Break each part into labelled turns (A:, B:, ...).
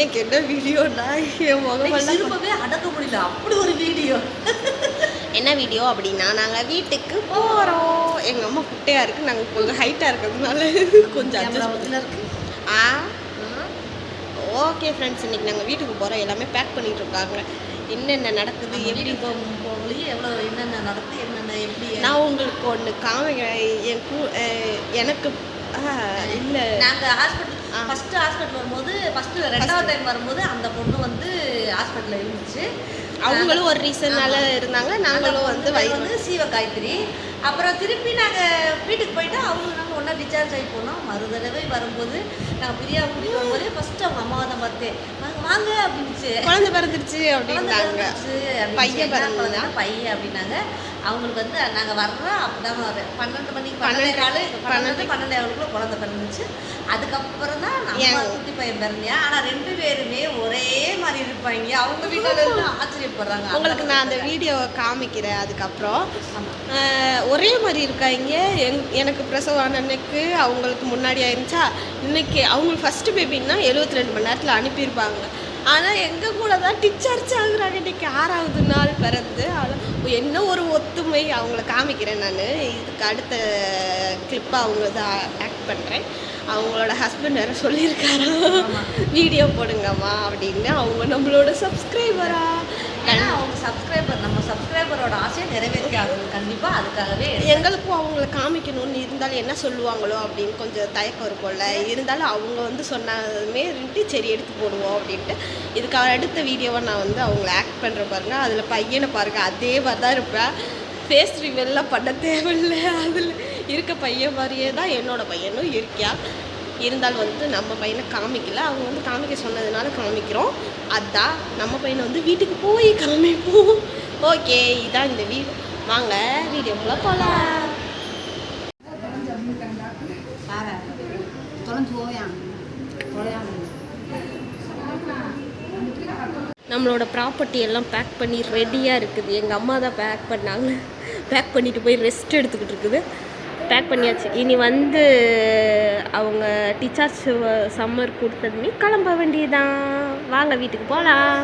A: இன்னைக்கு என்ன வீடியோனா என்
B: சிரிப்பவே அடக்க முடியல. அப்படி ஒரு வீடியோ
A: என்ன வீடியோ அப்படின்னா நாங்கள் வீட்டுக்கு போகிறோம் எங்கள் அம்மா குட்டையாக இருக்குது நாங்கள் கொஞ்சம் ஹைட்டாக இருக்கிறதுனால கொஞ்சம் adjust பண்ணி-
B: இருக்கு.
A: ஆ? ஓகே ஃப்ரெண்ட்ஸ் இன்னைக்கு நாங்கள் வீட்டுக்கு போகிறோம் எல்லாமே பேக் பண்ணிட்டு இருக்காங்க. என்னென்ன நடக்குது எப்படி
B: போகலையே எவ்வளோ என்னென்ன நடக்குது என்னென்ன எப்படி
A: நான் உங்களுக்கு ஒன்று காமிக்கிறேன். என் எனக்கு இல்லை.
B: நாங்க ஹாஸ்பிட்டல்
A: ஆ.
B: ஃபர்ஸ்ட் ஹாஸ்பிட்டல் வரும்போது ஃபர்ஸ்ட் ரெண்டாவது டைம் வரும்போது அந்த பொண்ணு வந்து ஹாஸ்பிட்டல்ல இருந்துச்சு.
A: அவங்களும் ஒரு ரீசனால இருந்தாங்க. நாங்களும் வந்து
B: வந்து சீவ காயத்ரி. அப்புறம் திருப்பி நாங்க வீட்டுக்கு போயிட்டு அவங்க நாங்கள் ஒன்றா டிஸ்சார்ஜ் ஆகி போனோம். மறு தடவை வரும்போது நாங்கள் பிரியா கூட்டிட்டு வரும்போது ஃபர்ஸ்ட் அவங்க அம்மாவை தான் பார்த்தேன். வாங்க வாங்க அப்படின்னுச்சு.
A: குழந்தை பிறந்துருச்சு அப்படின்னாங்க.
B: அப்படின்னுச்சு.
A: பையன்
B: பையன் அப்படின்னாங்க. அவங்களுக்கு வந்து நாங்கள் வர்றோம் அப்பதான் வர. பன்னெண்டு மணிக்கு பன்னெண்டு காலு பன்னெண்டு பன்னெண்டு அவங்களுக்குள்ள குழந்தை பிறந்துச்சு. அதுக்கப்புறம் தான் நம்ம? குட்டி பையன் பிறந்தியா? ஆனால் ரெண்டு பேருமே ஒரே மாதிரி இருப்பாங்க. அவங்க வீட்டில் இருந்து ஆச்சரியப்படுறாங்க.
A: உங்களுக்கு நான் அந்த வீடியோவை காமிக்கிறேன் அதுக்கப்புறம். ஒரே மாதிரி இருக்காங்க. எங் எனக்கு பிரசவான அன்னைக்கு அவங்களுக்கு முன்னாடி ஆயிருந்துச்சா? இன்னைக்கு அவங்களுக்கு ஃபர்ஸ்ட் பேபின்னா எழுபத்தி ரெண்டு மணி நேரத்தில் அனுப்பியிருப்பாங்க. ஆனால் எங்கள் கூட தான் டிச்சார்ஜ் ஆகுறாங்க இன்னைக்கு ஆறாவது நாள் பிறந்து ஆனால் என்ன ஒரு ஒத்துமை அவங்கள காமிக்கிறேன் நான். இதுக்கு அடுத்த கிளிப்பாக அவங்க தான் ஆக்ட் பண்ணுறேன் அவங்களோட ஹஸ்பண்ட் வேறு சொல்லியிருக்காரா? வீடியோ போடுங்கம்மா அப்படின்னு. அவங்க நம்மளோட சப்ஸ்கிரைபரா
B: அவங்க சப்ஸ்கிரைபர் நம்ம சப்ஸ்கிரைபரோட ஆசையை நிறைவேற்றி ஆகணும் கண்டிப்பாக அதுக்காகவே.
A: எங்களுக்கும் அவங்கள காமிக்கணும்னு இருந்தாலும் என்ன சொல்லுவாங்களோ அப்படின்னு கொஞ்சம் தயக்கம் இருக்கும்ல. இருந்தாலும் அவங்க வந்து சொன்னதுமே இருந்துட்டு சரி எடுத்து போடுவோம் அப்படின்ட்டு. இதுக்கு அடுத்த வீடியோவை நான் வந்து அவங்கள ஆக்ட் பண்ணுற பாருங்க. அதில் பையனை பாருங்க. அதே மாதிரி தான் இருப்பேன் ஃபேஸ் ரிவெல்லாம் பண்ண தேவையில்ல. அதில் இருக்க பையன் மாதிரியே தான் என்னோட பையனும் இருக்கியா? இருந்தாலும் வந்து நம்ம பையனை காமிக்கல. அவங்க வந்து காமிக்க சொன்னதுனால காமிக்கிறோம். அதான் நம்ம பையனை வந்து வீட்டுக்கு போய் காமிப்போம். ஓகே இதான் இந்த வீடு வாங்க வீடியோக்குள்ள போகலாம் நம்மளோட ப்ராப்பர்ட்டி எல்லாம் பேக் பண்ணி ரெடியாக இருக்குது. எங்கள் அம்மா தான் பேக் பண்ணாங்க. பேக் பண்ணிட்டு போய் ரெஸ்ட் எடுத்துக்கிட்டு இருக்குது. பேக் பண்ணியாச்சு. இனி வந்து அவங்க டீச்சர்ஸ் சம்மர் கொடுத்ததுமே கிளம்ப வேண்டியதான் வாங்க வீட்டுக்கு போகலாம்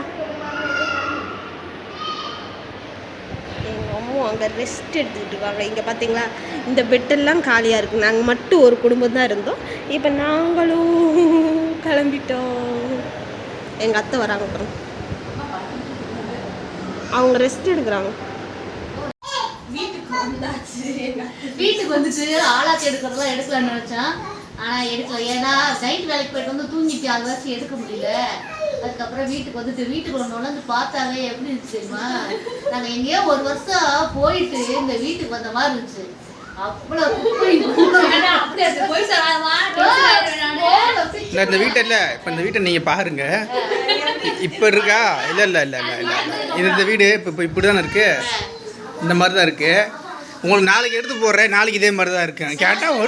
A: எங்கள் அம்மா அங்கே ரெஸ்ட் எடுத்துக்கிட்டு இருக்காங்க. இங்கே பார்த்தீங்களா இந்த பெட்டெல்லாம் காலியாக இருக்குது நாங்கள் மட்டும் ஒரு குடும்பம் தான் இருந்தோம். இப்போ நாங்களும் கிளம்பிட்டோம். எங்கள் அத்தை வராங்க அப்புறம் அவங்க ரெஸ்ட் எடுக்கிறாங்க.
B: வந்தாச்சு. வீட்டுக்கு வந்துட்டு ஆளாச்சி எடுக்கிறதெல்லாம் எடுக்கலாம்னு நினைச்சேன். ஆனா எடுக்கல. ஏன்னா நைட் வேலைக்கு போயிட்டு வந்து தூங்கிட்டு அது வச்சு எடுக்க முடியல. அதுக்கப்புறம் வீட்டுக்கு வந்துட்டு வீட்டுக்கு ஒன்று வந்து பார்த்தாவே எப்படி இருந்துச்சு தெரியுமா? நாங்க எங்கேயோ ஒரு வருஷம் போயிட்டு இந்த வீட்டுக்கு வந்த மாதிரி இருந்துச்சு.
C: இந்த வீட்டை இல்லை. இப்போ இந்த வீட்டை நீங்கள் பாருங்க. இப்போ இருக்கா? இல்லை இல்லை இல்லை இல்லை இல்லை. இது இந்த வீடு இப்போ இப்போ இப்படி தானே இருக்கு இந்த மாதிரி தான் இருக்கு. உங்களுக்கு நாளைக்கு எடுத்து போடுறேன். நாளைக்கு இதே மாதிரி தான் இருக்கு கேட்டால்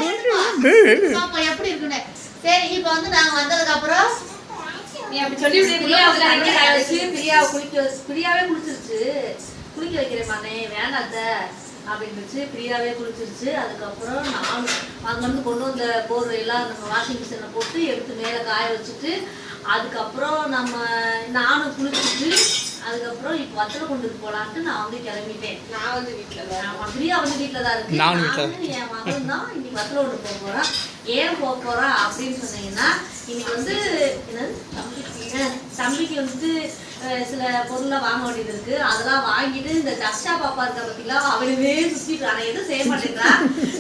B: பாப்பா எப்படி இருக்குன்னு? சரி இப்போ வந்து நாங்க வந்ததுக்கு அப்புறம்
D: நீ அப்படி சொல்லி
B: பிரியாவை குளிக்க வச்சு பிரியாவே குளிச்சிருச்சு. குளிக்க வைக்கிறேன் மானே வேண்டாத்த அப்படின்னு வச்சு பிரியாவே குளிச்சிருச்சு. அதுக்கப்புறம் நானும் அங்கேருந்து கொண்டு வந்த போர்வை எல்லாம் நம்ம வாஷிங் மிஷினில் போட்டு எடுத்து மேலே காய வச்சுட்டு அதுக்கப்புறம் நம்ம நானும் குளிச்சுட்டு அதுக்கப்புறம் இப்போ வத்தலை கொண்டு போகலான்ட்டு நான் வந்து கிளம்பிட்டேன்.
A: நான் வந்து வீட்டில்
B: ஆமா, பிரியா வந்து வீட்டில் தான் இருக்கு.
C: நானும்
B: என் மகன் தான் இன்னைக்கு வத்தல கொண்டு போக போறோம் ஏன் போக போறோம் அப்படின்னு சொன்னீங்கன்னா இன்னைக்கு வந்து என்னது? தம்பிக்கு அஹ், சில பொருளை வாங்க வேண்டியது இருக்கு. அதெல்லாம் வாங்கிட்டு இந்த தர்ஷா பாப்பா இருக்கா பார்த்தீங்களா அவளுமே சுத்திட்டு ஆனா எதுவும் செய்ய மாட்டேங்கிறா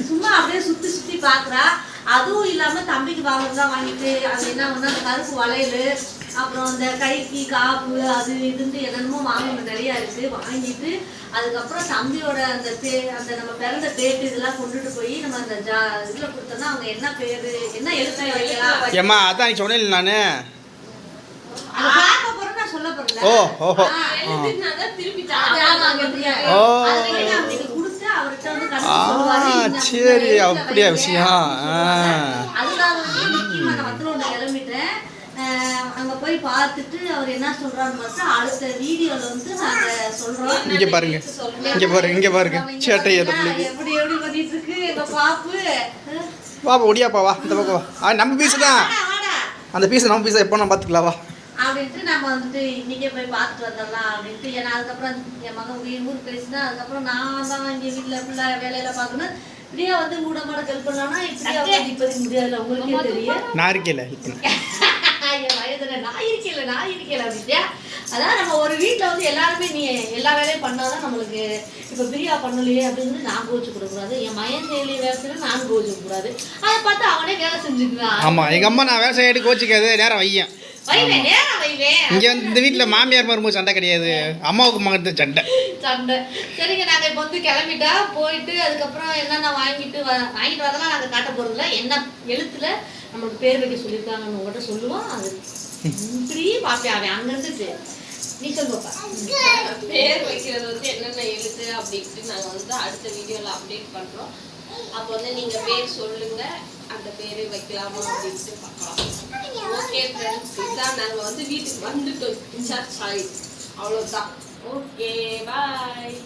B: சும்மா அப்படியே சுத்தி சுத்தி பாக்குறா. அதுவும் இல்லாம தம்பிக்கு வாங்குறதா வாங்கிட்டு அது என்ன வந்து அந்த கருப்பு வளையல் அப்புறம் இந்த கைக்கு காப்பு அது இதுன்ட்டு என்னென்னமோ வாங்கணும் நிறைய இருக்கு. வாங்கிட்டு அதுக்கப்புறம் தம்பியோட அந்த பே அந்த நம்ம பிறந்த டேட்டு இதெல்லாம் கொண்டுட்டு போய் நம்ம அந்த ஜா இதுல கொடுத்தோம்னா அவங்க என்ன பேரு என்ன எழுத்து வைக்கலாம்
C: ஏம்மா அதான் சொன்னேன் நான். ஓ
B: பிரியா.
C: ஓ.
B: அது வந்து நான் இன்னைக்கு கொடுத்து அவர்கிட்ட வந்து கணக்கு
C: ஆ
B: சொல்லுவாரு. இந்த
C: சரி
B: இந்த
C: அப்படியா
B: எழுத்து
C: விஷயம் ஆ
B: அதுக்காக வந்து முக்கியமா நான் வத்தலோட கிளம்பிட்டேன் அஹ் அங்க போய் பார்த்துட்டு அவர் என்ன சொல்றாருன்னு பார்த்தா அடுத்த வீடியோல வந்து நாங்க சொல்றோம்
C: இங்கே பாருங்க. இங்கே பாருங்க இங்கே பாருங்க. சேட்டை
B: எப்படி எப்படி பண்ணிட்டு இருக்கு? எங்க பாப்பு.
C: வா ஒடியாப்பா வா இந்த பக்கம் வா. நம்ம பீஸு தான். அந்த பீஸ் நம்ம பீஸை எப்போ நான் பார்த்துக்கலாம் வா.
B: அப்படின்ட்டு நம்ம வந்துட்டு இன்னைக்கே போய் பார்த்துட்டு வந்துடலாம் அப்படின்ட்டு. ஏன்னா அதுக்கப்புறம் என் மகன் வீ- ஊருக்கு பேசினா அதுக்கப்புறம் நான் தான் இங்கே வீட்டில் ஃபுல்லாக வேலையில பார்க்கணும். இப்படியே வந்து மூட மாட ஹெல்ப் பண்ணலாம்னா இப்படியே இப்போதைக்கு முடியாதுல்ல உங்களுக்கே தெரியும்.
C: நான் இருக்கேல
B: வயதுல நான் இருக்கல நான் இருக்கல அப்படின்ட்டு அதான் நம்ம ஒரு வீட்டில் வந்து எல்லாருமே நீ எல்லா வேலையும் பண்ணாதான் நம்மளுக்கு இப்போ பிரியா பண்ணலையே அப்படின்னு நான் கோச்சு கூடாது. என் மயன் செயலி வேலை நான் கோச்சு கூடாது. அதை பார்த்து அவனே வேலை செஞ்சுக்குவான்
C: ஆமா எங்க அம்மா நான் வேலை செய்ய கோச்சிக்காது நேரம் வையன். இங்க வந்து இந்த வீட்ல மாமியார் மருமக சண்டை கிடையாது. அம்மாவுக்கு மகன் சண்டை.
B: சண்டை. சரிங்க நாங்க இப்போ வந்து கிளம்பிட்டா போயிட்டு அதுக்கப்புறம் என்னென்ன வாங்கிட்டு வாங்கிட்டு வரதெல்லாம் நாங்க காட்ட போறதில்ல. என்ன எழுத்துல நம்மளுக்கு பேர் வைக்க சொல்லியிருக்காங்கன்னு உங்கள்கிட்ட சொல்லுவோம். அது இப்படி பாப்பேன் அவன் அங்க இருந்துட்டு. நீ
A: பேர் வைக்கிறது வந்து என்னென்ன எழுத்து அப்படின்ட்டு நாங்கள் வந்து அடுத்த வீடியோவில் அப்டேட் பண்ணுறோம் அப்போ வந்து நீங்கள் பேர் சொல்லுங்க அந்த பேர் வைக்கலாமா அப்படின்ட்டு பார்க்கலாம் ஓகே ஃப்ரெண்ட்ஸ் இதுதான் நாங்கள் வந்து வீட்டுக்கு வந்துட்டோம். இன்சார்ஜ் ஆகி அவ்வளோதான் ஓகே பாய்